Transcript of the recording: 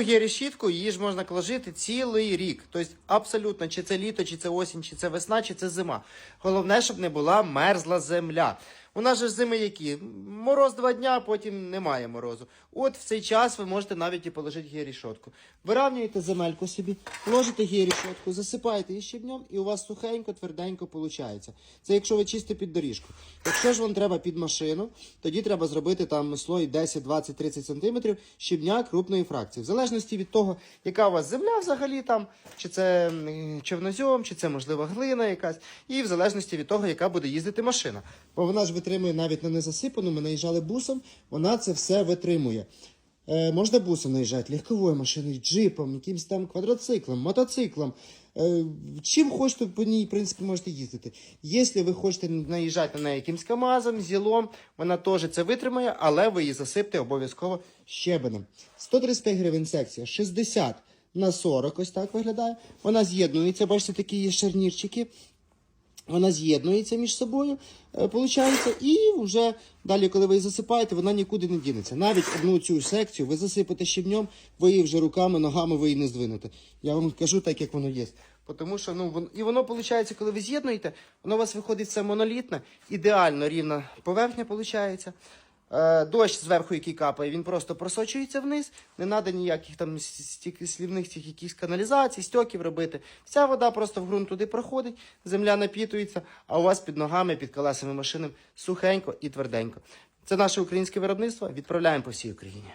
гірішітку її ж можна кложити цілий рік. Тобто абсолютно, чи це літо, чи це осінь, чи це весна, чи це зима. Головне, щоб не була мерзла земля. У нас же зими які? Мороз два дня, потім немає морозу. От в цей час ви можете навіть і положити гірішотку. Виравнюєте земельку собі, ложите гірішотку, засипаєте її щебнем, і у вас сухенько, тверденько виходить. Це якщо ви чисто під доріжку. Якщо ж вам треба під машину, тоді треба зробити там слой 10, 20, 30 см щебня крупної фракції. В залежності від того, яка у вас земля взагалі там, чи це човнозьом, чи це можливо глина якась, і в залежності від того, яка буде їздити машина. Бо вона ж витримує навіть на незасипану, ми наїжджали бусом, вона це все витримує. Е, можна бусом наїжджати, легковою машиною, джипом, якимось там квадроциклом, мотоциклом. Е, чим хочете по ній, в принципі, можете їздити. Якщо ви хочете наїжджати на неї якимсь КАМАЗом, зілом, вона теж це витримає, але ви її засипте обов'язково щебенем. 135 гривень секція, 60 на 40, ось так виглядає. Вона з'єднується, бачите, такі є шарнірчики. Вона з'єднується між собою, е, получається, і вже далі, коли ви її засипаєте, вона нікуди не дінеться. Навіть одну цю секцію ви засипете щебнем, ви її вже руками, ногами ви її не здвинете. Я вам кажу так, як воно є. Тому що ну воно і воно виходить, коли ви з'єднуєте, воно у вас виходить все монолітне, ідеально рівна поверхня виходить. Е, Дощ зверху, який капає, він просто просочується вниз. Не треба ніяких там слівних цих якихось каналізацій, стьоків робити. Вся вода просто в ґрунт туди проходить, земля напітується, а у вас під ногами, під колесами машини сухенько і тверденько. Це наше українське виробництво. Відправляємо по всій Україні.